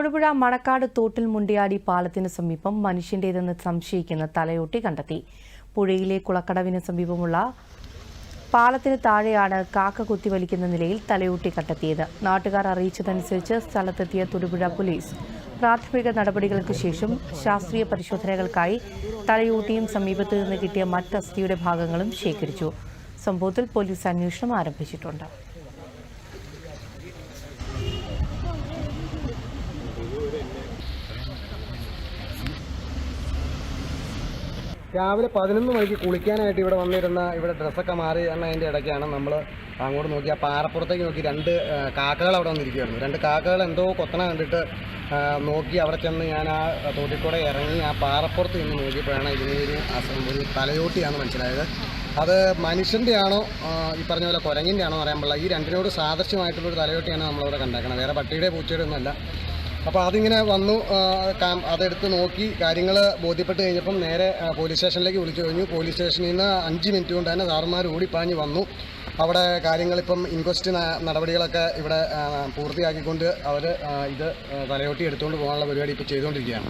തൊടുപുഴ മണക്കാട് തോട്ടിൽ മുണ്ടിയാടി പാലത്തിന് സമീപം മനുഷ്യന്റേതെന്ന് സംശയിക്കുന്ന തലയോട്ടി കണ്ടെത്തി. പുഴയിലെ കുളക്കടവിന് സമീപമുള്ള പാലത്തിന് താഴെയാണ് കാക്ക കുത്തിവലിക്കുന്ന നിലയിൽ തലയോട്ടി കണ്ടെത്തിയത്. നാട്ടുകാർ അറിയിച്ചതനുസരിച്ച് സ്ഥലത്തെത്തിയ തൊടുപുഴ പോലീസ് പ്രാഥമിക നടപടികൾക്ക് ശേഷം ശാസ്ത്രീയ പരിശോധനകൾക്കായി തലയോട്ടിയും സമീപത്തു നിന്ന് കിട്ടിയ മറ്റ് അസ്ഥിയുടെ ഭാഗങ്ങളും ശേഖരിച്ചു. സംഭവത്തിൽ പോലീസ് അന്വേഷണം ആരംഭിച്ചിട്ടുണ്ട്. രാവിലെ പതിനൊന്ന് മണിക്ക് കുളിക്കാനായിട്ട് ഇവിടെ വന്നിരുന്ന ഇവിടെ ഡ്രസ്സൊക്കെ മാറി എന്നതിന്റെ ഇടയ്ക്കാണ് നമ്മൾ അങ്ങോട്ട് നോക്കി ആ പാറപ്പുറത്തേക്ക് നോക്കി രണ്ട് കാക്കകൾ അവിടെ വന്നിരിക്കുകയായിരുന്നു. രണ്ട് കാക്കകൾ എന്തോ കൊത്തണ കണ്ടിട്ട് നോക്കി അവിടെ ചെന്ന് ഞാൻ ആ തോട്ടിക്കൂടെ ഇറങ്ങി ആ പാറപ്പുറത്ത് നിന്ന് നോക്കിയപ്പോഴാണ് ഇതിനൊരു അസം- ഒരു തലയോട്ടിയാണ് മനസ്സിലായത്. അത് മനുഷ്യന്റെ ആണോ ഈ പറഞ്ഞ പോലെ കുരങ്ങിന്റെ ആണോ അറിയാൻ പാടില്ല. ഈ രണ്ടിനോട് സാദൃശ്യമായിട്ടുള്ളൊരു തലയോട്ടിയാണ് നമ്മളിവിടെ കണ്ടേക്കണം വേറെ പട്ടിയുടെ പൂച്ചയുടെ ഒന്നുമല്ല അപ്പോൾ അതിങ്ങനെ വന്നു അതെടുത്ത് നോക്കി കാര്യങ്ങൾ ബോധ്യപ്പെട്ട് കഴിഞ്ഞപ്പം നേരെ പോലീസ് സ്റ്റേഷനിലേക്ക് വിളിച്ചു കഴിഞ്ഞു. പോലീസ് സ്റ്റേഷനിൽ നിന്ന് അഞ്ച് മിനിറ്റ് കൊണ്ട് തന്നെ സാറന്മാർ ഓടിപ്പാഞ്ഞ് വന്നു. അവിടെ കാര്യങ്ങളിപ്പം ഇൻക്വസ്റ്റ് നടപടികളൊക്കെ ഇവിടെ പൂർത്തിയാക്കിക്കൊണ്ട് അവർ ഇത് തലയോട്ടി എടുത്തുകൊണ്ട് പോകാനുള്ള പരിപാടി ഇപ്പോൾ ചെയ്തുകൊണ്ടിരിക്കുകയാണ്